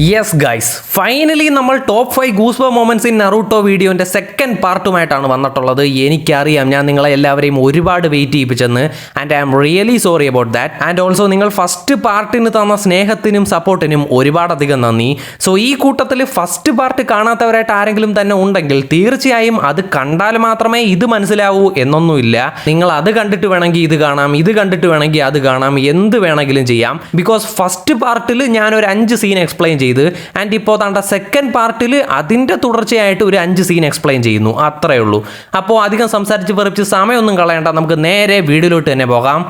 Yes guys finally നമ്മൾ top five goosebump moments in Naruto വീഡിയോന്റെ second പാർട്ടുമായിട്ടാണ് വന്നിട്ടുള്ളത്. എനിക്കറിയാം. ഞാൻ നിങ്ങളെ എല്ലാവരെയും ഒരുപാട് wait ചെയ്യിപ്പിച്ചെന്ന്. And I am really sorry about that and also നിങ്ങൾ ഫസ്റ്റ് പാർട്ടിന് തന്ന സ്നേഹത്തിനും സപ്പോർട്ടിനും ഒരുപാടധികം നന്ദി. സോ ഈ കൂട്ടത്തിൽ ഫസ്റ്റ് പാർട്ട് കാണാത്തവരായിട്ട് ആരെങ്കിലും തന്നെ ഉണ്ടെങ്കിൽ തീർച്ചയായും അത് കണ്ടാൽ മാത്രമേ ഇത് മനസ്സിലാവൂ എന്നൊന്നുമില്ല. നിങ്ങൾ അത് കണ്ടിട്ട് വേണമെങ്കിൽ ഇത് കാണാം ഇത് കണ്ടിട്ട് വേണമെങ്കിൽ അത് കാണാം എന്ത് വേണമെങ്കിലും ചെയ്യാം. ബിക്കോസ് ഫസ്റ്റ് പാർട്ടിൽ ഞാൻ ഒരു അഞ്ച് സീൻ എക്സ്പ്ലെയിൻ ചെയ്ത്. ആൻഡ് ഇപ്പോൾ താണ്ട സെക്കൻഡ് പാർട്ടിൽ അതിന്റെ തുടർച്ചയായിട്ട് ഒരു അഞ്ച് സീൻ എക്സ്പ്ലെയിൻ ചെയ്യുന്നു. അത്രയേ ഉള്ളൂ. അപ്പോൾ അധികം സംസാരിച്ച് പറിച്ച് സമയമൊന്നും കളയണ്ട. നമുക്ക് നേരെ വീഡിയോയിലോട്ട് തന്നെ പോകാം.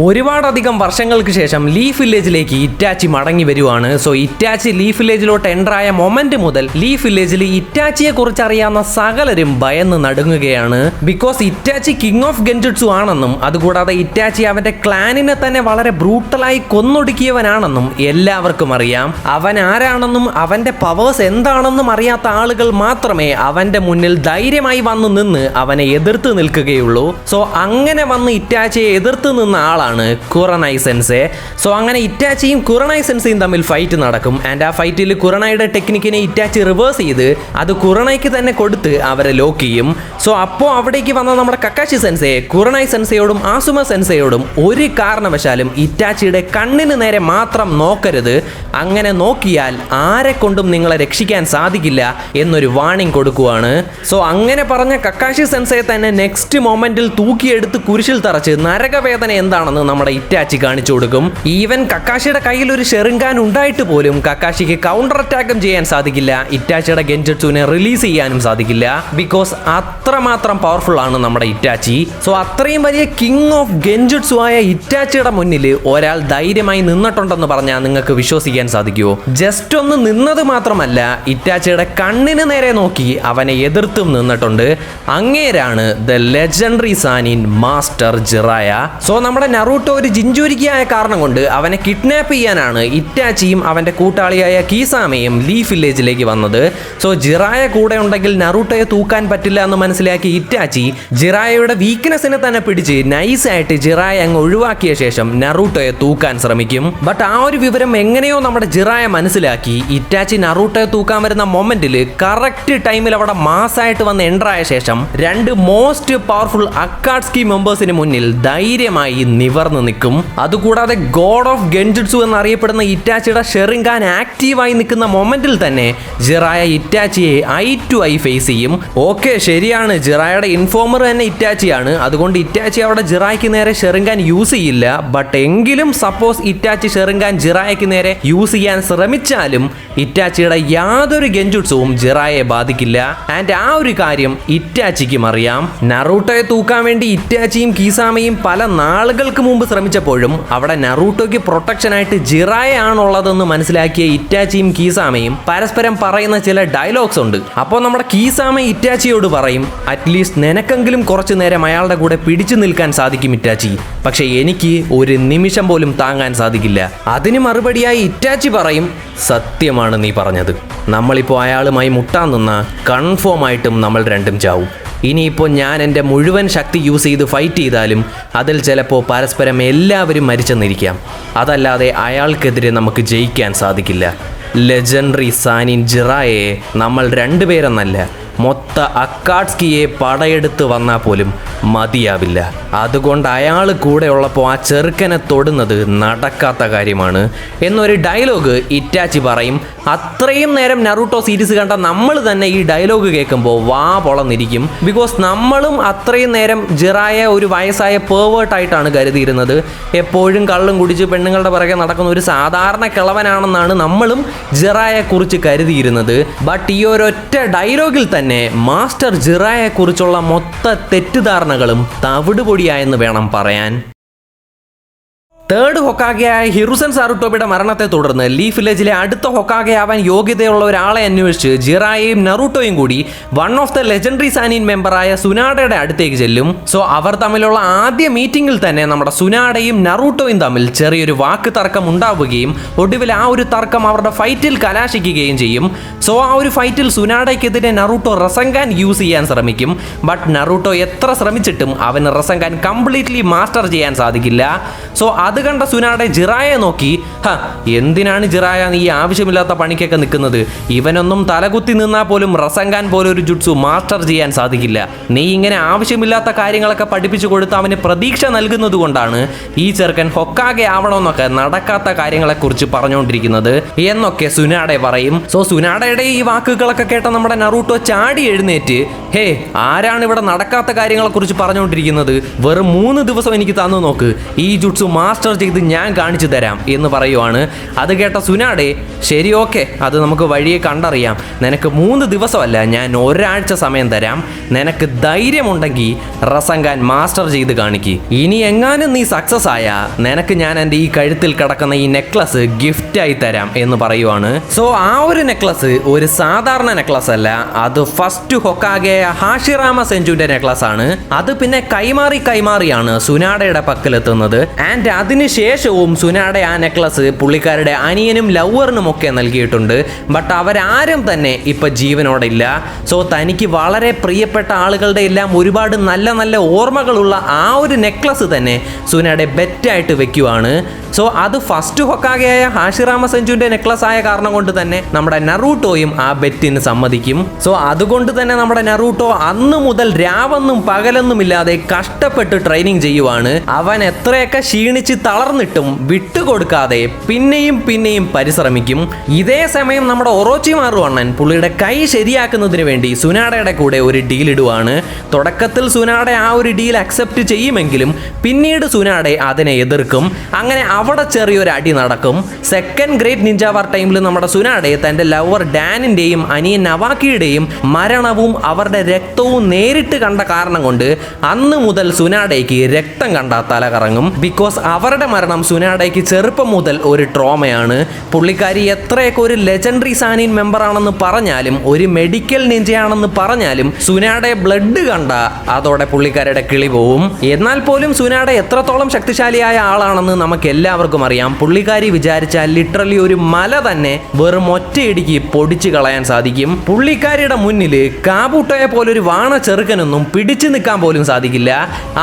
ഒരുപാടധികം വർഷങ്ങൾക്ക് ശേഷം ലീഫ് വില്ലേജിലേക്ക് ഇറ്റാച്ചി മടങ്ങി വരുവാണ്. സോ ഇറ്റാച്ചി ലീഫ് വില്ലേജിലോട്ട് എന്റർ ആയ മൊമെന്റ് മുതൽ ലീഫ് വില്ലേജിൽ ഇറ്റാച്ചിയെ കുറിച്ച് അറിയാവുന്ന സകലരും ഭയന്ന് നടുങ്ങുകയാണ്. Because Itachi king of genjutsu ആണെന്നും അതുകൂടാതെ ഇറ്റാച്ചി അവന്റെ ക്ലാനിനെ തന്നെ വളരെ ബ്രൂട്ടലായി കൊന്നൊടുക്കിയവനാണെന്നും എല്ലാവർക്കും അറിയാം. അവൻ ആരാണെന്നും അവന്റെ പവേഴ്സ് എന്താണെന്നും അറിയാത്ത ആളുകൾ മാത്രമേ അവന്റെ മുന്നിൽ ധൈര്യമായി വന്നു നിന്ന് അവനെ എതിർത്ത് നിൽക്കുകയുള്ളൂ. സോ അങ്ങനെ വന്ന് ഇറ്റാച്ചിയെ എതിർത്ത് നിന്ന ആളാണ് കുറനൈസെൻസ്. സോ അങ്ങനെ ഇറ്റാച്ചിയും കുറനൈസെൻസയും തമ്മിൽ ഫൈറ്റ് നടക്കും. ആൻഡ് ആ ഫൈറ്റിൽ കുറണയുടെ ടെക്നിക്കിനെ ഇറ്റാച്ചി റിവേഴ്സ് ചെയ്ത് അത് കുറണയ്ക്ക് തന്നെ കൊടുത്ത് അവരെ ലോക്ക് ചെയ്യും. സോ അപ്പോൾ അവിടേക്ക് വന്ന നമ്മുടെ കക്കാശി സെൻസയെ കുറണൈ സെൻസയോടും ആസുമ സെൻസയോടും ഒരു കാരണവശാലും ഇറ്റാച്ചിയുടെ കണ്ണിന് നേരെ മാത്രം നോക്കരുത്. അങ്ങനെ നോക്കിയാൽ ആരെ കൊണ്ടും നിങ്ങളെ രക്ഷിക്കാൻ സാധിക്കില്ല എന്നൊരു വാണിംഗ് കൊടുക്കുവാണ്. സോ അങ്ങനെ പറഞ്ഞ കക്കാശി സെൻസയെ തന്നെ നെക്സ്റ്റ് മൊമെന്റിൽ തൂക്കിയെടുത്ത് കുരിശിൽ തറച്ച് നരകവേദന എന്താണെന്ന് നമ്മുടെ ഇറ്റാച്ചി കാണിച്ചു കൊടുക്കും. ഈവൻ കക്കാശിയുടെ കയ്യിൽ ഒരു ഷെറിങ്കാൻ ഉണ്ടായിട്ട് പോലും കക്കാശിക്ക് കൗണ്ടർ അറ്റാക്കും ചെയ്യാൻ സാധിക്കില്ല. ഇറ്റാച്ചിയുടെ ഗെൻജറ്റ്സുവിനെ റിലീസ് ചെയ്യാനും സാധിക്കില്ല. ബിക്കോസ് അത്രമാത്രം പവർഫുൾ ആണ് നമ്മുടെ ഇറ്റാച്ചി. സോ അത്രയും വലിയ കിങ് ഓഫ് ഗെൻജുട്സു ആയ ഇറ്റാച്ചിയുടെ മുന്നിൽ ഒരാൾ ധൈര്യമായി നിന്നിട്ടുണ്ടെന്ന് പറഞ്ഞാൽ നിങ്ങൾക്ക് വിശ്വസിക്കാൻ സാധിക്കുമോ ജസ്റ്റ് ഒന്ന് നിന്നത് മാത്രമല്ല ഇറ്റാച്ചിയുടെ കണ്ണിന് നേരെ നോക്കി അവനെ എതിർത്തും നിന്നിട്ടുണ്ട്. അങ്ങേരാണ് the legendary sannin master Jiraiya so നമ്മുടെ നറൂട്ടോ ഒരു ജിഞ്ചൂരിക്കായ കാരണം കൊണ്ട് അവനെ കിഡ്നാപ്പ് ചെയ്യാനാണ് ഇറ്റാച്ചിയും അവന്റെ കൂട്ടാളിയായ കീസാമയും ലീഫ് വില്ലേജിലേക്ക് വന്നത്. സോ ജിറായ കൂടെ ഉണ്ടെങ്കിൽ നറൂട്ടോയെ തൂക്കാൻ പറ്റില്ല എന്ന് മനസ്സിലാക്കി ഇറ്റാച്ചി ജിറായയുടെ വീക്ക്നെസ്സിനെ തന്നെ പിടിച്ച് നൈസായിട്ട് ജിറായ അങ്ങ് ഒഴിവാക്കിയ ശേഷം നറൂട്ടോയെ തൂക്കാൻ ശ്രമിക്കും. ബട്ട് ആ ഒരു വിവരം എങ്ങനെയോ നമ്മുടെ ജിറായ മനസ്സിലാക്കി. ഇറ്റാച്ചി നറൂട്ടോയെ തൂക്കാൻ വരുന്ന മൊമെന്റിൽ കറക്റ്റ് ടൈമിൽ അവിടെ മാസായിട്ട് വന്ന് എന്റർ ആയ ശേഷം രണ്ട് മോസ്റ്റ് പവർഫുൾ അക്കാഡ്സ്കി മെമ്പേഴ്സിന് മുന്നിൽ ധൈര്യമായി നിവർന്നു നിൽക്കും. അതുകൂടാതെ ഗോഡ് ഓഫ് ഗെൻജിറ്റ്സു എന്നറിയപ്പെടുന്ന ഇറ്റാച്ചിയുടെ ഷെറിങ്കാൻ ആക്റ്റീവായി നിൽക്കുന്ന മൊമെന്റിൽ തന്നെ ജിറായ ഇറ്റാച്ചിയെ ഐ ടു ഐ ഫേസ് ചെയ്യും. ഓക്കെ ശരിയാണ്. ജിറായയുടെ ഇൻഫോമർ തന്നെ ഇറ്റാച്ചിയാണ്. അതുകൊണ്ട് ഇറ്റാച്ചി അവിടെ ജിറായ്ക്ക് നേരെ ഷെറിങ്കാൻ യൂസ് ചെയ്യില്ല. ബട്ട് എങ്കിലും സപ്പോസ് ഇറ്റാച്ചി ഷെറിങ്കാൻ ജിറായയ്ക്ക് നേരെ യൂസ് ചെയ്യാൻ ശ്രമിച്ചാലും ഇറ്റാച്ചിയുടെ യാതൊരു ഗെഞ്ചുട്സും ജിറായെ ബാധിക്കില്ല. ആൻഡ് ആ ഒരു കാര്യം ഇറ്റാച്ചിക്കും അറിയാം. നറൂട്ടോയെ തൂക്കാൻ വേണ്ടി ഇറ്റാച്ചിയും കീസാമയും പല നാളുകൾക്ക് മുമ്പ് ശ്രമിച്ചപ്പോഴും അവിടെ നറൂട്ടോയ്ക്ക് പ്രൊട്ടക്ഷനായിട്ട് ജിറായ ആണുള്ളതെന്ന് മനസ്സിലാക്കിയ ഇറ്റാച്ചിയും കീസാമയും പരസ്പരം പറയുന്ന ചില ഡയലോഗ്സ് ഉണ്ട്. അപ്പോൾ നമ്മുടെ കീസാമ ഇറ്റാച്ചിയോട് പറയും അറ്റ്ലീസ്റ്റ് നിനക്കെങ്കിലും കുറച്ചു നേരം അയാളുടെ കൂടെ പിടിച്ചു നിൽക്കാൻ സാധിക്കും ഇറ്റാച്ചി. പക്ഷെ എനിക്ക് ഒരു നിമിഷം പോലും താങ്ങാൻ സാധിക്കില്ല. അതിന് മറുപടിയായി ഇറ്റാച്ചി പറയും സത്യമാണ് നീ പറഞ്ഞത്. നമ്മളിപ്പോൾ അയാളുമായി മുട്ടാൻ നിന്ന കൺഫേം ആയിട്ടും നമ്മൾ രണ്ടും ചാവും. ഇനിയിപ്പോൾ ഞാൻ എന്റെ മുഴുവൻ ശക്തി യൂസ് ചെയ്ത് ഫൈറ്റ് ചെയ്താലും അതിൽ ചിലപ്പോൾ പരസ്പരം എല്ലാവരും മരിച്ചെന്നിരിക്കാം. അതല്ലാതെ അയാൾക്കെതിരെ നമുക്ക് ജയിക്കാൻ സാധിക്കില്ല. ലെജൻഡറി സാനിൻ ജിറായെ നമ്മൾ രണ്ടുപേരെന്നല്ല മൊത്ത അക്കാഡ്സ്കിയെ പടയെടുത്ത് വന്നാൽ പോലും മതിയാവില്ല. അതുകൊണ്ട് അയാൾ കൂടെ ഉള്ളപ്പോൾ ആ ചെറുക്കനെ തൊടുന്നത് നടക്കാത്ത കാര്യമാണ്. എന്നൊരു ഡയലോഗ് ഇറ്റാച്ചി പറയും. അത്രയും നേരം നറൂട്ടോ സീരീസ് കണ്ട നമ്മൾ തന്നെ ഈ ഡയലോഗ് കേൾക്കുമ്പോൾ വാ പൊളന്നിരിക്കും. ബിക്കോസ് നമ്മളും അത്രയും നേരം ജിറായ ഒരു വയസ്സായ പേവേർട്ടായിട്ടാണ് കരുതിയിരുന്നത്. എപ്പോഴും കള്ളും കുടിച്ച് പെണ്ണുങ്ങളുടെ പുറകെ നടക്കുന്ന ഒരു സാധാരണ കിളവനാണെന്നാണ് നമ്മളും ജിറായെ കുറിച്ച് കരുതിയിരുന്നത്. ബട്ട് ഈ ഒരൊറ്റ ഡയലോഗിൽ തന്നെ മാസ്റ്റർ ജിറായെക്കുറിച്ചുള്ള മൊത്ത തെറ്റിദ്ധാരണകളും തവിടുപൊടിയായെന്ന് വേണം പറയാൻ. തേർഡ് ഹൊക്കാഗയായ ഹിറുസൻ സാറുട്ടോബിയുടെ മരണത്തെ തുടർന്ന് ലീ വില്ലേജിലെ അടുത്ത ഹൊക്കാഗയാവാൻ യോഗ്യതയുള്ള ഒരാളെ അന്വേഷിച്ച് ജിറായയും നറൂട്ടോയും കൂടി one of the legendary sannin മെമ്പറായ സുനാഡയുടെ അടുത്തേക്ക് ചെല്ലും. സോ അവർ തമ്മിലുള്ള ആദ്യ മീറ്റിംഗിൽ തന്നെ നമ്മുടെ സുനാഡയും നറൂട്ടോയും തമ്മിൽ ചെറിയൊരു വാക്ക് തർക്കം ഉണ്ടാവുകയും ഒടുവിൽ ആ ഒരു തർക്കം അവരുടെ ഫൈറ്റിൽ കലാശിക്കുകയും ചെയ്യും. സോ ആ ഒരു ഫൈറ്റിൽ സുനാഡയ്ക്കെതിരെ നറൂട്ടോ റസങ്കാൻ യൂസ് ചെയ്യാൻ ശ്രമിക്കും. ബട്ട് നറൂട്ടോ എത്ര ശ്രമിച്ചിട്ടും അവന് റസങ്കാൻ കംപ്ലീറ്റ്ലി മാസ്റ്റർ ചെയ്യാൻ സാധിക്കില്ല. സോ അത് കണ്ട സുനാടെ ജിറായെ നോക്കി. ഹ എന്തിനാണ് ജിറായ നീ ആവശ്യമില്ലാത്ത പണിക്കൊക്കെ നിൽക്കുന്നത്? ഇവനൊന്നും തലകുത്തി നിന്നാൽ പോലും റസങ്കാൻ ഒരു ജുട്സു മാസ്റ്റർ ചെയ്യാൻ സാധിക്കില്ല. നീ ഇങ്ങനെ ആവശ്യമില്ലാത്ത കാര്യങ്ങളൊക്കെ പഠിപ്പിച്ചു കൊടുത്ത് അവന് പ്രതീക്ഷ നൽകുന്നത് കൊണ്ടാണ് ഈ ചെറുക്കൻ ഹൊക്കാകെ ആവണമെന്നൊക്കെ നടക്കാത്ത കാര്യങ്ങളെക്കുറിച്ച് പറഞ്ഞുകൊണ്ടിരിക്കുന്നത് എന്നൊക്കെ സുനാടെ പറയും. സോ സുനാടയുടെ ഈ വാക്കുകളൊക്കെ കേട്ട നമ്മുടെ നറൂട്ടോ ചാടി എഴുന്നേറ്റ് ഹേ ആരാണ് ഇവിടെ നടക്കാത്ത കാര്യങ്ങളെക്കുറിച്ച് പറഞ്ഞുകൊണ്ടിരിക്കുന്നത്? വെറും മൂന്ന് ദിവസം എനിക്ക് തന്നു നോക്ക്. ഈ ജുട്സു മാസ്റ്റർ ചെയ്ത് ഞാൻ കാണിച്ചു തരാം എന്ന് പറയുവാണ്. അത് കേട്ട സുനാടെ ശരി ഓക്കെ. അത് നമുക്ക് വഴിയെ കണ്ടറിയാം. നിനക്ക് മൂന്ന് ദിവസമല്ല ഞാൻ ഒരാഴ്ച സമയം തരാം. നിനക്ക് ധൈര്യമുണ്ടെങ്കിൽ റസങ്കാൻ മാസ്റ്റർ ചെയ്ത് കാണിക്ക്. ഇനി എങ്ങാനും നീ സക്സസ് ആയ നിനക്ക് ഞാൻ എന്റെ ഈ കഴുത്തിൽ കിടക്കുന്ന ഈ നെക്ലസ് ഗിഫ്റ്റായി തരാം എന്ന് പറയുവാണ്. സോ ആ ഒരു നെക്ലസ് ഒരു സാധാരണ നെക്ലസ് അല്ല. അത് ഫസ്റ്റ് ഹൊക്കാകെ ഹാഷിറാമ സെഞ്ചുവിന്റെ നെക്ലസ് ആണ്. അത് പിന്നെ കൈമാറി കൈമാറിയാണ് സുനാഡയുടെ പക്കലെത്തുന്നത്. ആൻഡ് അതിനുശേഷവും സുനയുടെ ആ നെക്ലസ് പുള്ളിക്കാരുടെ അനിയനും ലവറിനും ഒക്കെ നൽകിയിട്ടുണ്ട്. ബട്ട് അവരാരും തന്നെ ഇപ്പൊ ജീവനോടെ ഇല്ല സോ തനിക്ക് വളരെ പ്രിയപ്പെട്ട ആളുകളുടെ എല്ലാം ഒരുപാട് നല്ല നല്ല ഓർമ്മകളുള്ള ആ ഒരു നെക്ലസ് തന്നെ സുനയുടെ ബെറ്റായിട്ട് വെക്കുവാണ്. സോ അത് ഫസ്റ്റ് ഹൊക്കാകെയായ ഹാഷിറാമ സെഞ്ചുവിന്റെ നെക്ലസ് ആയ കാരണം കൊണ്ട് തന്നെ നമ്മുടെ നറൂട്ടോയും ആ ബെറ്റിന് സമ്മതിക്കും. സോ അതുകൊണ്ട് തന്നെ നമ്മുടെ നറൂട്ടോ അന്ന് മുതൽ രാവെന്നും പകലെന്നും ഇല്ലാതെ കഷ്ടപ്പെട്ട് ട്രെയിനിങ് ചെയ്യുവാണ്. അവൻ എത്രയൊക്കെ ക്ഷീണിച്ച് തളർന്നിട്ടും വിട്ടുകൊടുക്കാതെ പിന്നെയും പിന്നെയും പരിശ്രമിക്കും. ഇതേ സമയം നമ്മുടെ ഒറോച്ചിമാറു അണ്ണൻ പുള്ളിയുടെ കൈ ശരിയാക്കുന്നതിന് വേണ്ടി സുനാടയുടെ കൂടെ ഒരു ഡീൽ ഇടുവാണ്. തുടക്കത്തിൽ സുനാട ആ ഒരു ഡീൽ അക്സെപ്റ്റ് ചെയ്യുമെങ്കിലും പിന്നീട് സുനാട അതിനെ എതിർക്കും. അങ്ങനെ അവിടെ ചെറിയൊരു അടി നടക്കും. സെക്കൻഡ് ഗ്രേറ്റ് നിഞ്ച വാർ ടൈമിൽ നമ്മുടെ സുനാടെ തന്റെ ലവർ ഡാനിന്റെയും അനിയൻ നവാക്കിയുടെയും മരണവും അവരുടെ രക്തവും നേരിട്ട് കണ്ട കാരണം കൊണ്ട് അന്ന് മുതൽ സുനാടയ്ക്ക് രക്തം കണ്ട തല കറങ്ങും ബിക്കോസ് അവരുടെ മരണം സുനാഡയ്ക്ക് ചെറുപ്പം മുതൽ ഒരു ട്രോമയാണ്. പുള്ളിക്കാരി എത്രയൊക്കെ ഒരു ലെജൻഡറി സാനിൻ മെമ്പറാണെന്ന് പറഞ്ഞാലും ഒരു മെഡിക്കൽ നിഞ്ചയാണെന്ന് പറഞ്ഞാലും സുനാഡെ ബ്ലഡ് കണ്ട അതോടെ പുള്ളിക്കാരുടെ കിളി പോവും. എന്നാൽ പോലും സുനാഡ എത്രത്തോളം ശക്തിശാലിയായ ആളാണെന്ന് നമുക്ക് എല്ലാവർക്കും അറിയാം. പുള്ളിക്കാരി വിചാരിച്ചാൽ ലിറ്ററലി ഒരു മല തന്നെ വെറും ഒറ്റയിടിക്ക് പൊടിച്ചു കളയാൻ സാധിക്കും. പുള്ളിക്കാരിയുടെ മുന്നിൽ കാബൂട്ടോയെ പോലൊരു വാണ ചെറുക്കനൊന്നും പിടിച്ചു നിൽക്കാൻ പോലും സാധിക്കില്ല.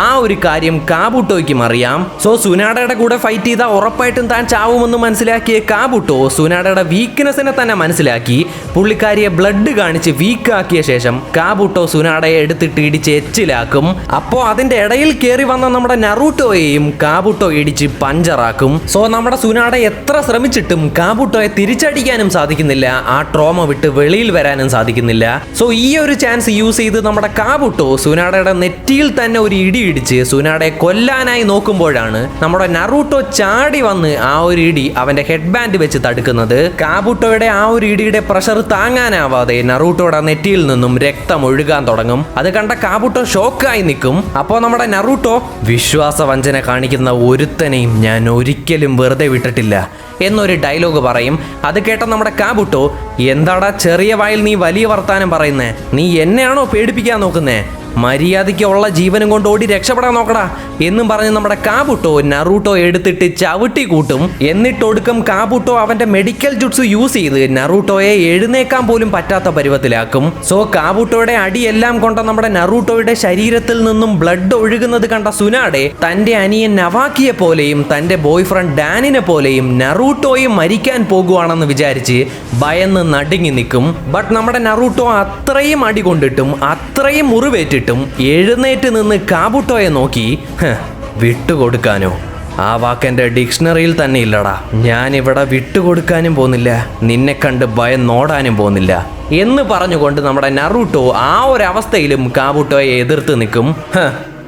ആ ഒരു കാര്യം കാബൂട്ടോയ്ക്കും അറിയാം. സോ സുനാഡയുടെ കൂടെ ഫൈറ്റ് ചെയ്താൽ ഉറപ്പായിട്ടും താൻ ചാവുമെന്ന് മനസ്സിലാക്കിയ കാബുട്ടോ സുനാഡയുടെ വീക്ക്നെസ്സിനെ തന്നെ മനസ്സിലാക്കി. പുള്ളിക്കാരിയെ ബ്ലഡ് കാണിച്ച് വീക്കാക്കിയ ശേഷം കാബുട്ടോ സുനാഡയെ എടുത്തിട്ട് ഇടിച്ച് എച്ചിലാക്കും. അപ്പോൾ അതിന്റെ ഇടയിൽ കയറി വന്ന നമ്മുടെ നറൂട്ടോയെയും കാബുട്ടോ ഇടിച്ച് പഞ്ചറാക്കും. സോ നമ്മുടെ സുനാഡ എത്ര ശ്രമിച്ചിട്ടും കാബുട്ടോയെ തിരിച്ചടിക്കാനും സാധിക്കുന്നില്ല. ആ ട്രോമ വിട്ട് വെളിയിൽ വരാനും സാധിക്കുന്നില്ല. സോ ഈ ഒരു ചാൻസ് യൂസ് ചെയ്ത് നമ്മുടെ കാബുട്ടോ സുനാഡയുടെ നെറ്റിയിൽ തന്നെ ഒരു ഇടി ഇടിച്ച് സുനാഡയെ കൊല്ലാനായി നോക്കുമ്പോഴാണ് നമ്മുടെ നറൂട്ടോ ചാടി വന്ന് ആ ഒരു ഇടി അവന്റെ ഹെഡ് ബാൻഡ് വെച്ച് തടുക്കുന്നത്. കാബൂട്ടോയുടെ ആ ഒരു ഇടിയുടെ പ്രഷർ താങ്ങാനാവാതെ നറൂട്ടോയുടെ നെറ്റിയിൽ നിന്നും രക്തം ഒഴുകാൻ തുടങ്ങും. അത് കണ്ട കാബൂട്ടോ ഷോക്കായി നിൽക്കും. അപ്പോൾ നമ്മുടെ നറൂട്ടോ വിശ്വാസവഞ്ചന കാണിക്കുന്ന ഒരുത്തനെയും ഞാൻ ഒരിക്കലും വെറുതെ വിട്ടിട്ടില്ല എന്നൊരു ഡയലോഗ് പറയും. അത് കേട്ട നമ്മുടെ കാബുട്ടോ എന്താടാ ചെറിയ വായിൽ നീ വലിയ വർത്താനം പറയുന്നേ? നീ എന്നെയാണോ പേടിപ്പിക്കാൻ നോക്കുന്നേ? മര്യാദയ്ക്ക് ഉള്ള ജീവനും കൊണ്ട് ഓടി രക്ഷപ്പെടാൻ നോക്കടാ. എന്നും പറഞ്ഞ് നമ്മുടെ കാബുട്ടോ നറൂട്ടോ എടുത്തിട്ട് ചവിട്ടി കൂട്ടും. എന്നിട്ടൊടുക്കം കാബുട്ടോ അവന്റെ മെഡിക്കൽ ജുട്സ് യൂസ് ചെയ്ത് നറൂട്ടോയെ എഴുന്നേക്കാൻ പോലും പറ്റാത്ത പരുവത്തിലാക്കും. സോ കാബുട്ടോയുടെ അടിയെല്ലാം കൊണ്ട നമ്മുടെ നറൂട്ടോയുടെ ശരീരത്തിൽ നിന്നും ബ്ലഡ് ഒഴുകുന്നത് കണ്ട സുനാടെ തന്റെ അനിയൻ നവാക്കിയെ പോലെയും തന്റെ ബോയ് ഫ്രണ്ട് ഡാനിനെ പോലെയും നറൂട്ടോയും മരിക്കാൻ പോകുവാണെന്ന് വിചാരിച്ച് ഭയന്ന് നടുങ്ങി നിൽക്കും. ബട്ട് നമ്മുടെ നറൂട്ടോ അത്രയും അടി കൊണ്ടിട്ടും അത്രയും മുറിവേറ്റിട്ടും എഴുന്നേറ്റ് നിന്ന് കാബുട്ടോയെ നോക്കി. "ഹ്, വിട്ടുകൊടുക്കാനോ. ആ വാക്കെന്റെ ഡിക്ഷണറിയിൽ തന്നെ ഇല്ലടാ. ഞാനിവിടെ വിട്ടുകൊടുക്കാനും പോകുന്നില്ല. നിന്നെ കണ്ട് ഭയം നോടാനും പോകുന്നില്ല. എന്ന് പറഞ്ഞുകൊണ്ട് നമ്മുടെ നറൂട്ടോ ആ ഒരു കാബുട്ടോയെ എതിർത്ത് നിൽക്കും.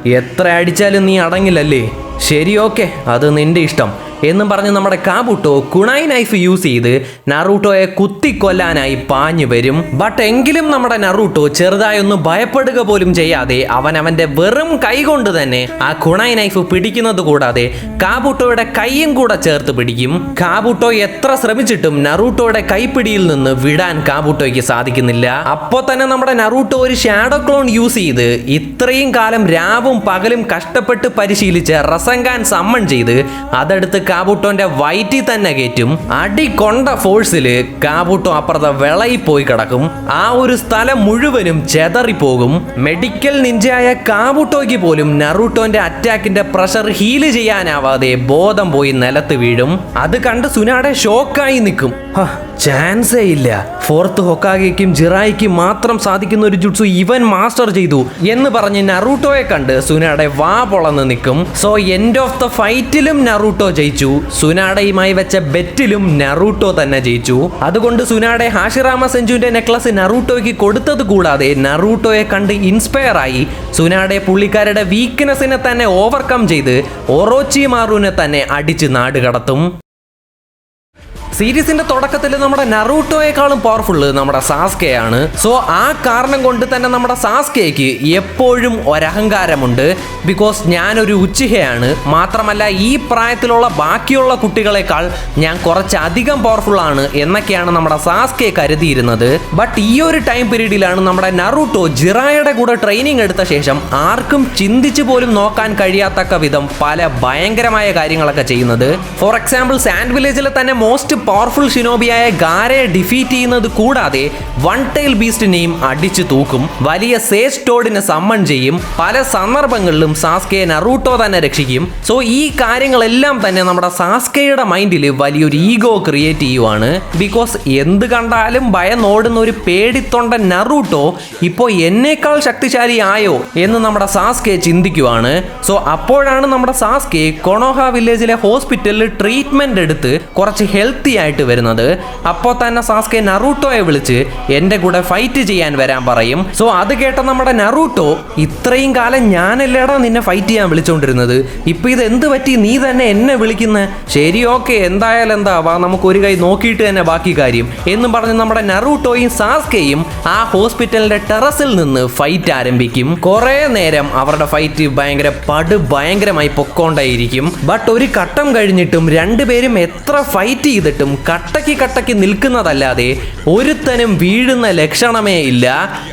എത്ര അടിച്ചാലും നീ അടങ്ങില്ലല്ലേ? ശരി ഓക്കെ. അത് നിന്റെ ഇഷ്ടം. എന്നും പറഞ്ഞ് നമ്മുടെ കാബുട്ടോ കുണായി നൈഫ് യൂസ് ചെയ്ത് നറൂട്ടോയെ കുത്തിക്കൊല്ലാനായി പാഞ്ഞു വരും. ബട്ട് എങ്കിലും നമ്മുടെ നറൂട്ടോ ചെറുതായൊന്നും ഭയപ്പെടുക പോലും ചെയ്യാതെ അവൻ അവന്റെ വെറും കൈ കൊണ്ട് തന്നെ ആ കുണായി നൈഫ് പിടിക്കുന്നത് കൂടാതെ കാബുട്ടോയുടെ കൈയും കൂടെ ചേർത്ത് പിടിക്കും. കാബുട്ടോ എത്ര ശ്രമിച്ചിട്ടും നറൂട്ടോയുടെ കൈപ്പിടിയിൽ നിന്ന് വിടാൻ കാബുട്ടോയ്ക്ക് സാധിക്കുന്നില്ല. അപ്പോൾ തന്നെ നമ്മുടെ നറൂട്ടോ ഒരു ഷാഡോ ക്ലോൺ യൂസ് ചെയ്ത് ഇത്രയും കാലം രാവും പകലും കഷ്ടപ്പെട്ട് പരിശീലിച്ച് റസങ്കാൻ സമ്മൺ ചെയ്ത് അതെടുത്ത് കാബൂട്ടോന്റെ വയറ്റിൽ തന്നെ കയറ്റും. അടി കൊണ്ട ഫോഴ്സിൽ കാബൂട്ടോ അപ്പുറത്തെ വിളയിൽ പോയി കിടക്കും. ആ ഒരു സ്ഥലം മുഴുവനും ചെതറിപ്പോകും. മെഡിക്കൽ നിഞ്ചയായ കാബൂട്ടോയ്ക്ക് പോലും നറൂട്ടോന്റെ അറ്റാക്കിന്റെ പ്രഷർ ഹീൽ ചെയ്യാനാവാതെ ബോധം പോയി നിലത്ത് വീഴും. അത് കണ്ട് സുനാടെ ഷോക്കായി നിൽക്കും. ചാൻസേ ഇല്ല. ഫോർത്ത് ഹൊക്കാഗയ്ക്കും ജിറായിക്കും മാത്രം സാധിക്കുന്ന ഒരു ജുട്സു ഇവൻ മാസ്റ്റർ ചെയ്തു എന്ന് പറഞ്ഞ് നറൂട്ടോയെ കണ്ട് സുനാടെ വാ പൊളന്ന് നിൽക്കും. സോ എൻഡ് ഓഫ് ദ ഫൈറ്റിലും നറൂട്ടോ ജയിച്ചു. സുനാടയുമായി വെച്ച ബെറ്റിലും നറൂട്ടോ തന്നെ ജയിച്ചു. അതുകൊണ്ട് സുനാടെ ഹാഷിറാമ സെഞ്ചുവിന്റെ നെക്ലസ് നറൂട്ടോയ്ക്ക് കൊടുത്തത് കൂടാതെ നറൂട്ടോയെ കണ്ട് ഇൻസ്പയർ ആയി. സുനാടെ പുള്ളിക്കാരുടെ വീക്ക്നെസ്സിനെ തന്നെ ഓവർകം ചെയ്ത് ഒറോച്ചി മാറുവിനെ തന്നെ അടിച്ച് നാട് കടത്തും സീരീസിന്റെ തുടക്കത്തിൽ നമ്മുടെ നറൂട്ടോയെക്കാളും പവർഫുൾ നമ്മുടെ സാസ്കയാണ്. സോ ആ കാരണം കൊണ്ട് തന്നെ നമ്മുടെ സാസ്കയ്ക്ക് എപ്പോഴും ഒരഹങ്കാരമുണ്ട്. ബിക്കോസ് ഞാനൊരു ഉച്ചിഹയാണ്. മാത്രമല്ല ഈ പ്രായത്തിലുള്ള ബാക്കിയുള്ള കുട്ടികളെക്കാൾ ഞാൻ കുറച്ചധികം പവർഫുൾ ആണ് എന്നൊക്കെയാണ് നമ്മുടെ സാസ്കെ കരുതിയിരുന്നത്. ബട്ട് ഈ ഒരു ടൈം പീരീഡിലാണ് നമ്മുടെ നറൂട്ടോ ജിറായുടെ കൂടെ ട്രെയിനിങ് എടുത്ത ശേഷം ആർക്കും ചിന്തിച്ചു പോലും നോക്കാൻ കഴിയാത്തക്ക വിധം പല ഭയങ്കരമായ കാര്യങ്ങളൊക്കെ ചെയ്യുന്നത്. ഫോർ എക്സാമ്പിൾ സാൻഡ് വില്ലേജിലെ തന്നെ മോസ്റ്റ് പവർഫുൾ ഷിനോബിയായ ഗാരയെ ഡിഫീറ്റ് ചെയ്യുന്നത് കൂടാതെ വൺ ടൈൽ ബീസ്റ്റിനെയും അടിച്ചു തൂക്കും. വലിയ സേജ് ടോഡിനെ സമ്മൺ ചെയ്യും. പല സന്ദർഭങ്ങളിലും സാസ്കയെ നറൂട്ടോ തന്നെ രക്ഷിക്കും. സോ ഈ കാര്യങ്ങളെല്ലാം തന്നെ നമ്മുടെ സാസ്കയുടെ മൈൻഡിൽ വലിയൊരു ഈഗോ ക്രിയേറ്റ് ചെയ്യുവാണ്. ബിക്കോസ് എന്ത് കണ്ടാലും ഭയം നോടുന്ന ഒരു പേടിത്തൊണ്ട നറൂട്ടോ ഇപ്പോൾ എന്നേക്കാൾ ശക്തിശാലി ആയോ എന്ന് നമ്മുടെ സാസ്കെ ചിന്തിക്കുവാണ്. സോ അപ്പോഴാണ് നമ്മുടെ സാസ്കെ കൊണോഹ വില്ലേജിലെ ഹോസ്പിറ്റലിൽ ട്രീറ്റ്മെന്റ് എടുത്ത് കുറച്ച് ഹെൽത്തി ആയിട്ട് വരുന്നത്. അപ്പോൾ തന്നെ സാസ്കെ നറൂട്ടോയെ വിളിച്ച് എന്റെ കൂടെ ഫൈറ്റ് ചെയ്യാൻ വരാൻ പറയും. സോ അത് കേട്ട നമ്മുടെ നറൂട്ടോ ഇത്രയും കാലം ഞാനല്ലേടാ നിന്നെ ഫൈറ്റ് ചെയ്യാൻ വിളിച്ചോണ്ടിരുന്നത്. ഇപ്പൊ ഇത് എന്ത് പറ്റി? നീ തന്നെ എന്നെ വിളിക്കുന്ന. ശരി ഓക്കെ എന്തായാലും എന്താ? വാ നമുക്ക് ഒരു കൈ നോക്കിയിട്ട് തന്നെ ബാക്കി കാര്യം. എന്നും പറഞ്ഞ് നമ്മുടെ നറൂട്ടോയും സാസ്കെയും ആ ഹോസ്പിറ്റലിന്റെ ടെറസിൽ നിന്ന് ഫൈറ്റ് ആരംഭിക്കും. കുറെ നേരം അവരുടെ ഫൈറ്റ് ഭയങ്കര പട് ഭയങ്കരമായി പൊക്കോണ്ടായിരിക്കും. ബട്ട് ഒരു ഘട്ടം കഴിഞ്ഞിട്ടും രണ്ടുപേരും എത്ര ഫൈറ്റ് ചെയ്തിട്ടും കട്ടയ്ക്ക് കട്ടക്ക് നിൽക്കുന്നതല്ലാതെ ഒരുത്തനും വീഴുന്ന ലക്ഷണമേ ഇല്ല.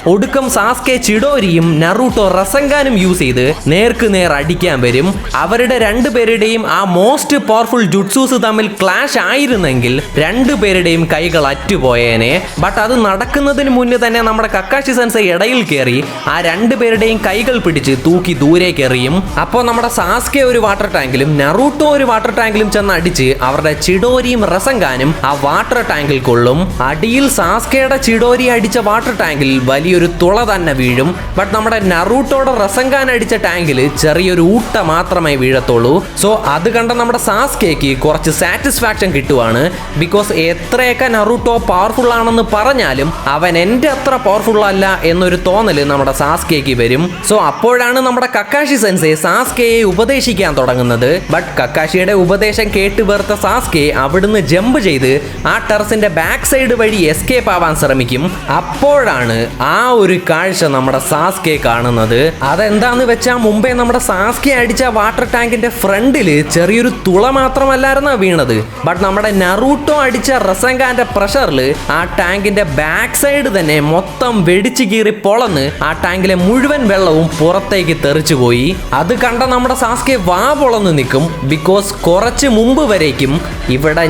ഒടുക്കം സാസ്കെ ചിഡോരിയും നറൂട്ടോ റസങ്കാനും യൂസ് ചെയ്ത് നേർക്ക് നേർ അടിക്കാൻ വരും. അവരുടെ രണ്ടുപേരുടെയും ആ മോസ്റ്റ് പവർഫുൾ ജുട്സൂസ് തമ്മിൽ ക്ലാഷ് ആയിരുന്നെങ്കിൽ രണ്ടുപേരുടെയും കൈകൾ അറ്റുപോയേനെ. ബട്ട് അത് നടക്കുന്നതിന് മുന്നേ തന്നെ നമ്മുടെ കക്കാശി സെൻസ ഇടയിൽ കയറി ആ രണ്ടുപേരുടെയും കൈകൾ പിടിച്ച് തൂക്കി ദൂരേക്ക് എറിയും. അപ്പോൾ നമ്മുടെ സാസ്കെ ഒരു വാട്ടർ ടാങ്കിലും നറൂട്ടോ ഒരു വാട്ടർ ടാങ്കിലും ചെന്ന് അടിച്ച് അവരുടെ ചിഡോരിയും റസങ്കാനും ആ വാട്ടർ ടാങ്കിൽ കൊള്ളും. അടിയിൽ സാസ്കയുടെ ചിഡോരി അടിച്ച വാട്ടർ ടാങ്കിൽ വലിയൊരു തുള തന്നെ വീഴും. ബട്ട് നമ്മുടെ നറൂട്ടോടെ റസങ്കാൻ അടിച്ച ടാങ്കിൽ ചെറിയൊരു ഊട്ട മാത്രമേ വീഴത്തുള്ളൂ. സോ അത് കണ്ട നമ്മുടെ സാസ്കേക്ക് കുറച്ച് സാറ്റിസ്ഫാക്ഷൻ കിട്ടുവാണ്. ബിക്കോസ് എത്രയൊക്കെ നറൂട്ടോ പവർഫുൾ ആണെന്ന് പറഞ്ഞാലും അവൻ എന്റെ അത്ര പവർഫുൾ അല്ല എന്നൊരു തോന്നൽ നമ്മുടെ സാസ്കേക്ക് വരും. സോ അപ്പോഴാണ് നമ്മുടെ കക്കാഷി സെൻസെ സാസ്കയെ ഉപദേശിക്കാൻ തുടങ്ങുന്നത്. ബട്ട് കക്കാഷിയുടെ ഉപദേശം കേട്ട് വേർത്ത സാസ്കെ അവിടുന്ന് ജമ്പ് ചെയ്ത് ആ ടെറസിന്റെ ബാക്ക് സൈഡ് വഴി എസ്കേപ്പ് ആവാൻ ശ്രമിക്കും. അപ്പോഴാണ് ആ ഒരു കാഴ്ച നമ്മുടെ സാസ്കെ കാണുന്നത്. അതെന്താന്ന് വെച്ചാൽ മുമ്പേ നമ്മുടെ സാസ്കെ അടിച്ച വാട്ടർ ടാങ്കിന്റെ ഫ്രണ്ടിൽ ചെറിയൊരു തുള മാത്രമല്ലായിരുന്ന വീണത്. ബട്ട് നമ്മുടെ നറൂട്ടോ അടിച്ച റസങ്കാന്റെ പ്രഷറിൽ ആ ടാങ്കിന്റെ ബാക്ക് സൈഡ് തന്നെ മൊത്തം വെടിച്ചു കീറി പൊളന്ന് ആ ടാങ്കിലെ മുഴുവൻ വെള്ളവും പുറത്തേക്ക് തെറിച്ചു പോയി. അത് കണ്ട നമ്മുടെ സാസ്കെ വാ പൊളന്ന് നിൽക്കും. ബിക്കോസ് കുറച്ച് മുമ്പ് വരേക്കും ഇവിടെ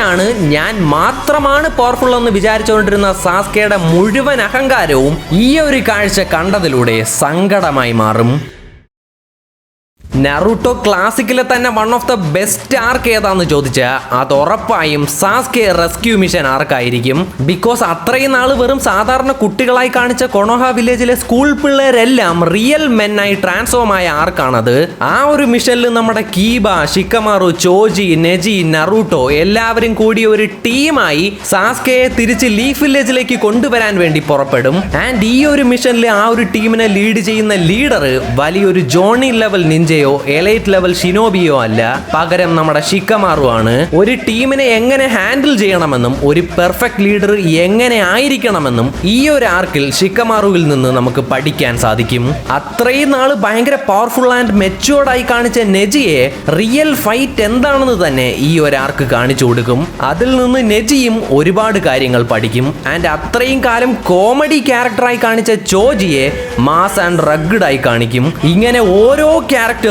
ഞാനാണ് ഞാൻ മാത്രമാണ് പവർഫുൾ എന്ന് വിചാരിച്ചുകൊണ്ടിരുന്ന സാസ്കയുടെ മുഴുവൻ അഹങ്കാരവും ഈ ഒരു കാഴ്ച കണ്ടതിലൂടെ സങ്കടമായി മാറും. നറൂട്ടോ ക്ലാസിക്കിലെ തന്നെ one of the best arc ഏതാന്ന് ചോദിച്ചാൽ അത് ഉറപ്പായും സാസ്കെ റെസ്ക്യൂ മിഷൻ ആർക്കായിരിക്കും ബിക്കോസ് അത്രയും നാൾ വെറും സാധാരണ കുട്ടികളായി കാണിച്ച കൊണോഹ വില്ലേജിലെ സ്കൂൾ പിള്ളേരെല്ലാം റിയൽ മെന്നായി ട്രാൻസ്ഫോം ആയ ആർക്കാണത് ആ ഒരു മിഷനിൽ നമ്മുടെ കീബ ഷിക്കമാറു ചോജി നെജി നറൂട്ടോ എല്ലാവരും കൂടി ഒരു ടീമായി സാസ്കയെ തിരിച്ച് ലീഫ് വില്ലേജിലേക്ക് കൊണ്ടുവരാൻ വേണ്ടി പുറപ്പെടും. ആൻഡ് ഈ ഒരു മിഷനിൽ ആ ഒരു ടീമിനെ ലീഡ് ചെയ്യുന്ന ലീഡർ വലിയൊരു ജോണി ലെവൽ നിഞ്ച ഹോക്കാഗയോ എലൈറ്റ് ലെവൽ ഷിനോബിയോ അല്ല. പകരം നമ്മുടെ ഷിക്കമാറു ആണ് ഒരു ടീമിനെ എങ്ങനെ ഹാൻഡിൽ ചെയ്യണമെന്നും ഒരു പെർഫെക്റ്റ് ലീഡർ എങ്ങനെ ആയിരിക്കണമെന്നും ഈ ഒരു ആർക്കിൽ ഷിക്കമാറുവിൽ നിന്ന് നമുക്ക് പഠിക്കാൻ സാധിക്കും. അത്രയും നാൾ ഭയങ്കര പവർഫുൾ ആൻഡ് മെച്ചുവേർഡ് ആയി കാണിച്ച നെജിയെ റിയൽ ഫൈറ്റ് എന്താണെന്ന് തന്നെ ഈ ഒരു ആർക്ക് കാണിച്ചു കൊടുക്കും. അതിൽ നിന്ന് നെജിയും ഒരുപാട് കാര്യങ്ങൾ പഠിക്കും. ആൻഡ് അത്രയും കാലം കോമഡി ക്യാരക്ടറായി കാണിച്ച ചോജിയെ മാസ് ആൻഡ് റഗ്ഡ് ആയി കാണിക്കും. ഇങ്ങനെ ഓരോ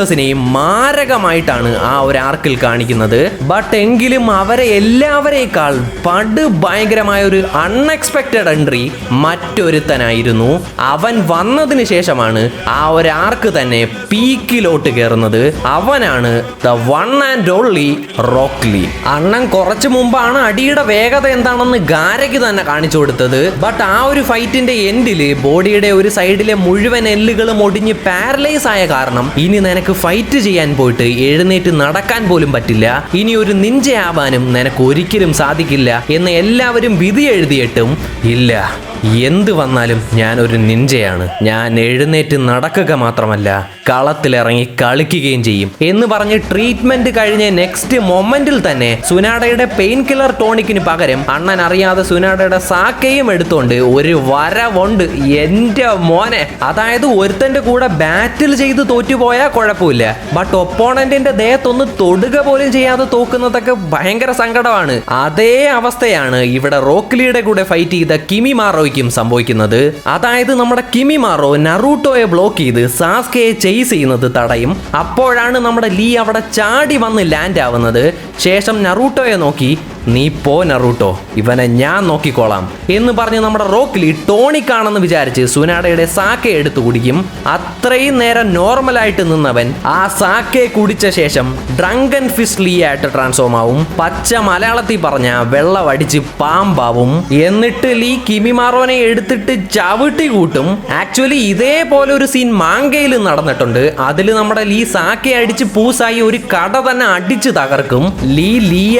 ക്യാരക്ടേഴ്സിനെയും മാരകമായിട്ടാണ് ആ ഒരു ആർക്കിൽ കാണിക്കുന്നത്. ബട്ട് എങ്കിലും അവരെ എല്ലാവരേക്കാൾ പട് ഭയങ്കരമായ ഒരു അൺഎക്സ്പെക്റ്റഡ് എൻട്രി മറ്റൊരുത്തനായിരുന്നു. അവൻ വന്നതിന് ശേഷമാണ് ആ ഒരു ആർക്ക് തന്നെ പീക്കിലോട്ട് കയറുന്നത്. അവനാണ് the one and only Rock Lee അണ്ണൻ കുറച്ചു മുമ്പാണ് അടിയുടെ വേഗത എന്താണെന്ന് ഗാരയ്ക്ക് തന്നെ കാണിച്ചു കൊടുത്തത്. ബട്ട് ആ ഒരു ഫൈറ്റിന്റെ എൻഡിൽ ബോഡിയുടെ ഒരു സൈഡിലെ മുഴുവൻ എല്ലുകളും ഒടിഞ്ഞ് പാരലൈസ് ആയ കാരണം ഇനി നിനക്ക് ഫൈറ്റ് ചെയ്യാൻ പോയിട്ട് എഴുന്നേറ്റ് നടക്കാൻ പോലും പറ്റില്ല. ഇനി ഒരു നിഞ്ചയാവാനും നിനക്ക് ഒരിക്കലും സാധിക്കില്ല എന്ന് എല്ലാവരും വിധി എഴുതിയിട്ടും ഇല്ല. എന്ത് വന്നാലും ഞാൻ ഒരു നിഞ്ചയാണ് ഞാൻ എഴുന്നേറ്റ് നടക്കുക മാത്രമല്ല കളത്തിലിറങ്ങി കളിക്കുകയും ചെയ്യും എന്ന് പറഞ്ഞ് ട്രീറ്റ്മെന്റ് കഴിഞ്ഞ നെക്സ്റ്റ് മൊമെന്റിൽ തന്നെ സുനാഡയുടെ പെയിൻ കില്ലർ ടോണിക്കിന് പകരം അണ്ണൻ അറിയാതെ സുനാഡയുടെ സാക്കയും എടുത്തോണ്ട് ഒരു വരവുണ്ട്. എന്റെ മോനെ. അതായത് ഒരുത്തന്റെ കൂടെ ബാറ്റിൽ ചെയ്ത് തോറ്റുപോയാൽ കുഴപ്പമില്ല ബട്ട് ഒപ്പോണന്റിന്റെ ദേഹത്തൊന്ന് തൊടുക പോലും ചെയ്യാതെ തോക്കുന്നതൊക്കെ ഭയങ്കര സങ്കടമാണ്. അതേ അവസ്ഥയാണ് ഇവിടെ റോക്ലിയുടെ കൂടെ ഫൈറ്റ് ചെയ്ത കിമി മാറോയ്ക്കും സംഭവിക്കുന്നത്. അതായത് നമ്മുടെ കിമി മാറോ നറൂട്ടോയെ ബ്ലോക്ക് ചെയ്ത് സാസ്കയെ ചെയ്സ് ചെയ്യുന്നത് തടയും. അപ്പോഴാണ് നമ്മുടെ ലീ അവിടെ ചാടി വന്ന് ലാൻഡ് ആവുന്നത്. ശേഷം നറൂട്ടോയെ നോക്കി നീ പോ നറൂട്ടോ. ഇവനെ ഞാൻ നോക്കിക്കോളാം. എന്ന് പറഞ്ഞ് നമ്മുടെ റോക്കിലി ടോണിക്കാണെന്ന് വിചാരിച്ച് സുനാഡയുടെ സാക്കെ എടുത്തു കുടിക്കും. അത്രയും നേരം നോർമലായിട്ട് നിന്നവൻ ആ സാക്കെ കുടിച്ച ശേഷം ഡ്രങ്കൻ ഫിസ്ലി ആയിട്ട് ട്രാൻസ്ഫോം ആവും. പച്ച മലയാളത്തിൽ പറഞ്ഞ വെള്ളം അടിച്ച് പാമ്പാവും. എന്നിട്ട് ലീ കിമിമാറോനെ എടുത്തിട്ട് ചവിട്ടി കൂട്ടും. ആക്ച്വലി ഇതേപോലെ ഒരു സീൻ മാങ്കയിൽ നടന്നിട്ടുണ്ട്. അതിൽ നമ്മുടെ ലീ സാക്കെ അടിച്ച് പൂസായി ഒരു കട തന്നെ അടിച്ച് തകർക്കും. ലീ ലീ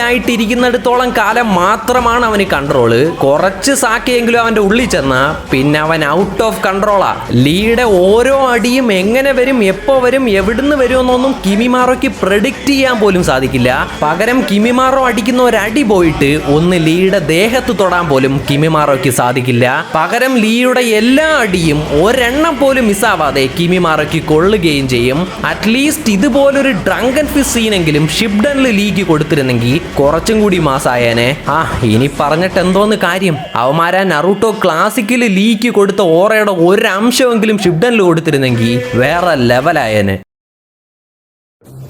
ആയിട്ടിരിക്കുന്നിടത്തോളം കാലം മാത്രമാണ് അവന് കൺട്രോൾ കുറച്ച് സാക്കിയെങ്കിലും അവന്റെ ഉള്ളിൽ ചെന്ന പിന്നെ അവൻ ഔട്ട് ഓഫ് കൺട്രോളാ ലീയുടെ ഓരോ അടിയും എങ്ങനെ വരും എപ്പോ വരും എവിടുന്ന് വരുമെന്നൊന്നും കിമിമാറോയ്ക്ക് പ്രഡിക്റ്റ് ചെയ്യാൻ പോലും സാധിക്കില്ല. പകരം കിമിമാറോ അടിക്കുന്ന ഒരടി പോയിട്ട് ഒന്ന് ലീയുടെ ദേഹത്ത് തൊടാൻ പോലും കിമിമാറോയ്ക്ക് സാധിക്കില്ല. പകരം ലീയുടെ എല്ലാ അടിയും ഒരെണ്ണം പോലും മിസ്സാവാതെ കിമിമാറോയ്ക്ക് കൊള്ളുകയും ചെയ്യും. അറ്റ്ലീസ്റ്റ് ഇതുപോലൊരു ഡ്രങ്കൻ ഫിസ് സീനെങ്കിലും ഷിബ്ഡനിൽ ലീഗ് കൊടുത്തിരുന്നെങ്കിൽ കുറച്ചും കൂടി മാസായേനെ ആ ഇനി പറഞ്ഞിട്ട് എന്തോന്ന് കാര്യം? അവന്മാരാ നറൂട്ടോ ക്ലാസിക്കൽ ലീക്ക് കൊടുത്ത ഓറയുടെ ഒരംശമെങ്കിലും ഷിബ്ഡനിൽ കൊടുത്തിരുന്നെങ്കിൽ വേറെ ലെവലായേനെ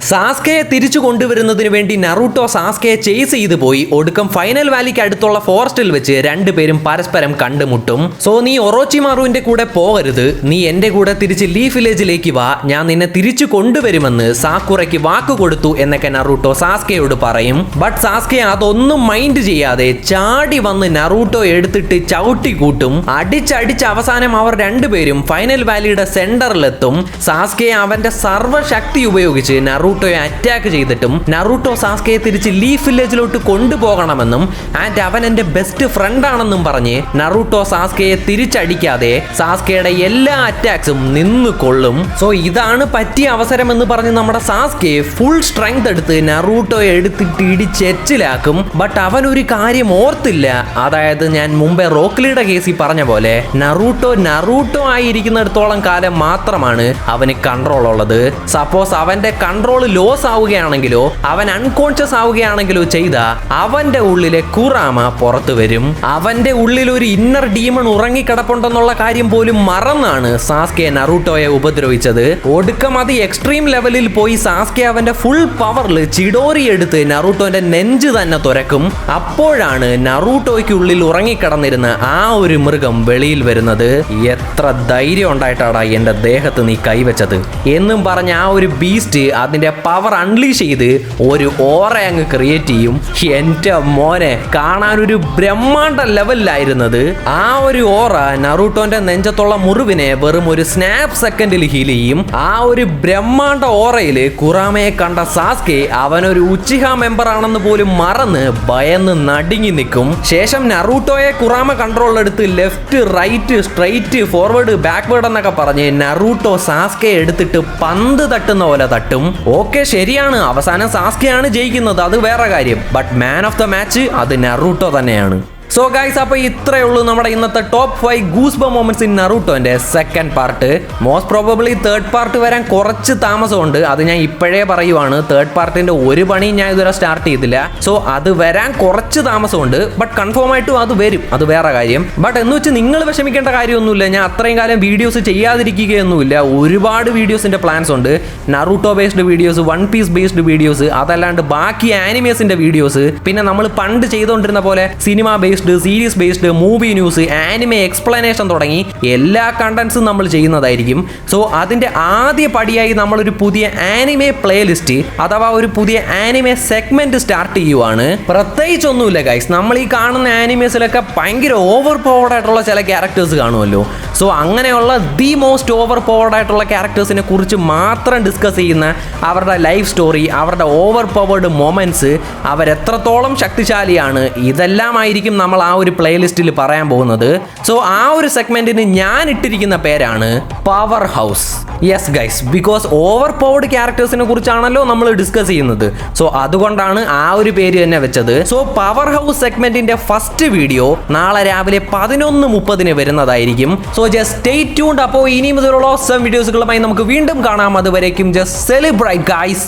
സാസ്കയെ തിരിച്ചു കൊണ്ടുവരുന്നതിന് വേണ്ടി നറൂട്ടോ സാസ്കയെ ചേസ് ചെയ്തു പോയി. ഒടുക്കം ഫൈനൽ വാലിക്ക് അടുത്തുള്ള ഫോറസ്റ്റിൽ വെച്ച് രണ്ടുപേരും പരസ്പരം കണ്ടുമുട്ടും. സോ നീ ഒറോച്ചിമാറുവിന്റെ കൂടെ പോകരുത്. നീ എന്റെ കൂടെ തിരിച്ച് ലീ വില്ലേജിലേക്ക് വാ. ഞാൻ നിന്നെ തിരിച്ചു കൊണ്ടുവരുമെന്ന് സാക്കുറയ്ക്ക് വാക്ക് കൊടുത്തു എന്നൊക്കെ നറൂട്ടോ സാസ്കയോട് പറയും. ബട്ട് സാസ്കെ അതൊന്നും മൈൻഡ് ചെയ്യാതെ ചാടി വന്ന് നറൂട്ടോ എടുത്തിട്ട് ചവിട്ടി കൂട്ടും അടിച്ചടിച്ച് അവസാനം അവർ രണ്ടുപേരും ഫൈനൽ വാലിയുടെ സെന്ററിലെത്തും സാസ്കെ അവന്റെ സർവശക്തി ഉപയോഗിച്ച് നറൂട്ടോയെ അറ്റാക്ക് ചെയ്തിട്ടും നറൂട്ടോ സാസ്കയെ തിരിച്ച് ലീഫ് വില്ലേജിലോട്ട് കൊണ്ടുപോകണമെന്നും ആൻഡ് അവൻ എന്റെ ബെസ്റ്റ് ഫ്രണ്ട് ആണെന്നും പറഞ്ഞ് നറൂട്ടോ സാസ്കയെ തിരിച്ചടിക്കാതെ സാസ്കയുടെ എല്ലാ അറ്റാക്സും നിന്ന് കൊള്ളും. സോ ഇതാണ് പറ്റിയ അവസരം എന്ന് പറഞ്ഞ് നമ്മുടെ സാസ്കെ ഫുൾ സ്ട്രെങ്ത് എടുത്ത് നറൂട്ടോയെ എടുത്തിട്ട് ഇടിച്ചെച്ചിലാക്കും ബട്ട് അവൻ ഒരു കാര്യം ഓർത്തില്ല. അതായത് ഞാൻ മുമ്പേ റോക്ലിയുടെ കേസിൽ പറഞ്ഞ പോലെ നറൂട്ടോ നറൂട്ടോ ആയിരിക്കുന്നിടത്തോളം കാലം മാത്രമാണ് അവന് കൺട്രോൾ ഉള്ളത്. സപ്പോസ് അവന്റെ കൺട്രോൾ ലോസ് ആവുകയാണെങ്കിലോ അവൻ അൺകോൺഷ്യസ് ആവുകയാണെങ്കിലോ ചെയ്ത അവന്റെ ഉള്ളിലെ കുറാമ പുറത്തു വരും. അവന്റെ ഉള്ളിൽ ഒരു ഇന്നർ ഡീമൺ ഉറങ്ങിക്കിടപ്പുണ്ടെന്നുള്ള കാര്യം പോലും മറന്നാണ് സാസ്കെ നറൂട്ടോയെ ഉപദ്രവിച്ചത്. ഒടുക്കം അത് എക്സ്ട്രീം ലെവലിൽ പോയി സാസ്കെ അവന്റെ ഫുൾ പവറിൽ ചിഡോറി എടുത്ത് നറൂട്ടോന്റെ നെഞ്ച് തന്നെ തുരക്കും. അപ്പോഴാണ് നറൂട്ടോയ്ക്കുള്ളിൽ ഉറങ്ങിക്കിടന്നിരുന്ന ആ ഒരു മൃഗം വെളിയിൽ വരുന്നത്. എത്ര ധൈര്യം ഉണ്ടായിട്ടാടാ എന്റെ ദേഹത്ത് നീ കൈവച്ചത്? എന്നും പറഞ്ഞ ആ ഒരു ബീസ്റ്റ് നറൂട്ടോയുടെ പവർ അൺലീഷ് ചെയ്ത് ഒരു ഓറ അങ്ങ് ക്രിയേറ്റ് ചെയ്യും. എന്റെ മോനെ കാണാൻ ഒരു ബ്രഹ്മാണ്ട ലെവലിലായിരുന്നത് ആ ഒരു ഓറ നറൂട്ടോന്റെ നെഞ്ചത്തുള്ള മുറിവിനെ വെറും ഒരു സ്നാപ് സെക്കൻഡിൽ ഹീൽ ചെയ്യും. ആ ഒരു ബ്രഹ്മാണ്ട ഓറയിൽ കുറാമയെ കണ്ട സാസ്കെ അവനൊരു ഉച്ചിഹ മെമ്പർ ആണെന്ന് പോലും മറന്ന് ഭയന്ന് നടുങ്ങി നിൽക്കും. ശേഷം നറൂട്ടോയെ കുറാമ കൺട്രോൾ എടുത്ത് left right straight forward backward എന്നൊക്കെ പറഞ്ഞ് നറൂട്ടോ സാസ്കെ എടുത്തിട്ട് പന്ത് തട്ടുന്ന പോലെ തട്ടും. ഓക്കെ ശരിയാണ്. അവസാനം സാസ്കെയാണ് ജയിക്കുന്നത്. അത് വേറെ കാര്യം. But man of the match അത് നെറൂട്ടോ തന്നെയാണ്. സോ ഗൈസ് അപ്പോൾ ഇത്രയേ ഉള്ളൂ നമ്മുടെ ഇന്നത്തെ top five goosebump moments in നറൂട്ടോന്റെ second part most probably third part വരാൻ കുറച്ച് താമസമുണ്ട്. അത് ഞാൻ ഇപ്പോഴേ പറയുവാണ്. തേർഡ് പാർട്ടിന്റെ ഒരു പണിയും ഞാൻ ഇതുവരെ സ്റ്റാർട്ട് ചെയ്തില്ല. സോ അത് വരാൻ കുറച്ച് താമസമുണ്ട്. ബട്ട് കൺഫേം ആയിട്ടും അത് വരും. അത് വേറെ കാര്യം. ബട്ട് എന്ന് വെച്ച് നിങ്ങൾ വിഷമിക്കേണ്ട കാര്യമൊന്നുമില്ല. ഞാൻ അത്രയും കാലം വീഡിയോസ് ചെയ്യാതിരിക്കുകയൊന്നുമില്ല. ഒരുപാട് വീഡിയോസിന്റെ പ്ലാൻസ് ഉണ്ട്. Naruto based videos one piece based videos അതല്ലാണ്ട് ബാക്കി ആനിമേസിന്റെ വീഡിയോസ് പിന്നെ നമ്മൾ പണ്ട് ചെയ്തുകൊണ്ടിരുന്ന പോലെ cinema based series based movie news anime explanation തുടങ്ങി എല്ലാ കണ്ടൻസും നമ്മൾ ചെയ്യുന്നതായിരിക്കും. സോ അതിന്റെ ആദ്യ പടിയായി നമ്മളൊരു പുതിയ ആനിമെ പ്ലേലിസ്റ്റ് അഥവാ ഒരു പുതിയ ആനിമെ സെഗ്മെന്റ് സ്റ്റാർട്ട് ചെയ്യുവാണ്. പ്രത്യേകിച്ചൊന്നുമില്ല ഗൈസ് നമ്മൾ ഈ കാണുന്ന ആനിമേസിലൊക്കെ ഭയങ്കര ഓവർ പവർഡ് ആയിട്ടുള്ള ചില ക്യാരക്ടേഴ്സ് കാണുമല്ലോ. സോ അങ്ങനെയുള്ള ദി മോസ്റ്റ് ഓവർ പവർഡ് ആയിട്ടുള്ള ക്യാരക്ടേഴ്സിനെ കുറിച്ച് മാത്രം ഡിസ്കസ് ചെയ്യുന്ന അവരുടെ ലൈഫ് സ്റ്റോറി അവരുടെ ഓവർ പവേർഡ് മൊമെന്റ്സ് അവരെത്രത്തോളം ശക്തിശാലിയാണ് ഇതെല്ലാമായിരിക്കും നമ്മൾ ആ ഒരു പ്ലേലിസ്റ്റിൽ പറയാൻ പോകുന്നത്. സോ ആ ഒരു സെഗ്മെന്റിന് ഞാൻ ഇട്ടിരിക്കുന്ന പേരാണ് power house yes guys because over powered ക്യാരക്ടേഴ്സിനെ കുറിച്ചാണല്ലോ നമ്മൾ ഡിസ്കസ് ചെയ്യുന്നത്. സോ അതുകൊണ്ടാണ് ആ ഒരു പേര് തന്നെ വെച്ചത്. സോ പവർ ഹൗസ് സെഗ്മെന്റിന്റെ ഫസ്റ്റ് വീഡിയോ നാളെ രാവിലെ പതിനൊന്ന് മുപ്പതിന് വരുന്നതായിരിക്കും. സോ ജസ്റ്റ് സ്റ്റേ ട്യൂൺഡ് അപ്പോൾ ഇനി മുതലുള്ള ഓസം വീഡിയോസുകളുമായി നമുക്ക് വീണ്ടും കാണാം. അതുവരേക്കും ജസ്റ്റ് സെലിബ്രേറ്റ് ഗൈസ്